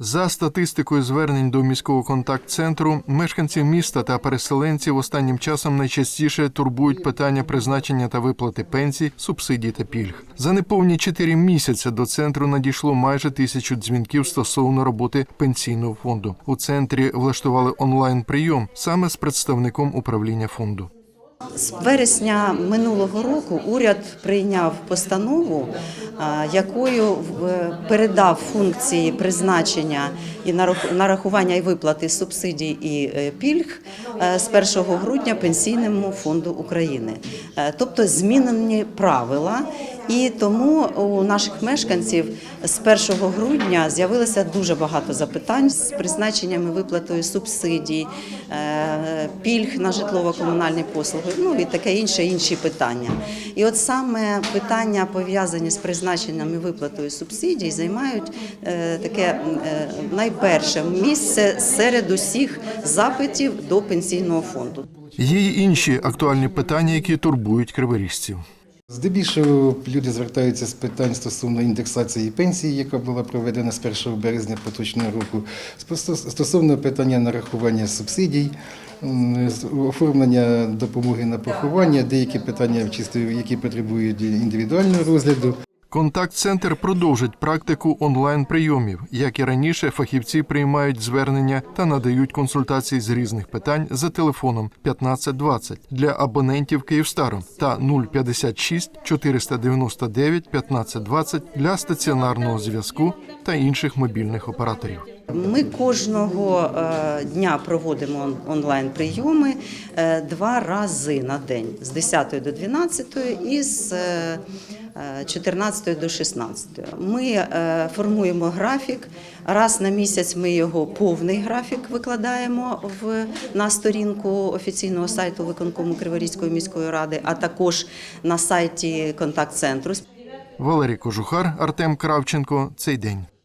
За статистикою звернень до міського контакт-центру, мешканців міста та переселенців останнім часом найчастіше турбують питання призначення та виплати пенсій, субсидій та пільг. За неповні чотири місяці до центру надійшло майже тисячу дзвінків стосовно роботи пенсійного фонду. У центрі влаштували онлайн прийом саме з представником управління фонду. З вересня минулого року уряд прийняв постанову, якою передав функції призначення і нарах- нарахування і виплати субсидій і е, пільг е, з 1 грудня Пенсійному фонду України. Е, Тобто змінені правила, і тому у наших мешканців з 1 грудня з'явилося дуже багато запитань з призначенням і виплатою субсидій, е, пільг на житлово-комунальні послуги, ну і таке інше інші питання. І от саме питання пов'язані з призначенням і виплатою субсидій займають е, таке е, найперше місце серед усіх запитів до пенсійного фонду. Є й інші актуальні питання, які турбують криворіжців. Здебільшого люди звертаються з питань стосовно індексації пенсії, яка була проведена з 1 березня поточного року, стосовно питання нарахування субсидій, оформлення допомоги на поховання, деякі питання, які потребують індивідуального розгляду. Контакт-центр продовжить практику онлайн-прийомів. Як і раніше, фахівці приймають звернення та надають консультації з різних питань за телефоном 1520 для абонентів Київстаром та 056 499 1520 для стаціонарного зв'язку та інших мобільних операторів. Ми кожного е, дня проводимо онлайн-прийоми е, два рази на день з 10 до 12 і з е, е, 14 до 16. Ми формуємо графік. Раз на місяць ми його повний графік викладаємо в, на сторінку офіційного сайту виконкому Криворізької міської ради, а також на сайті контакт-центру. Валерій Кожухар, Артем Кравченко. Цей день.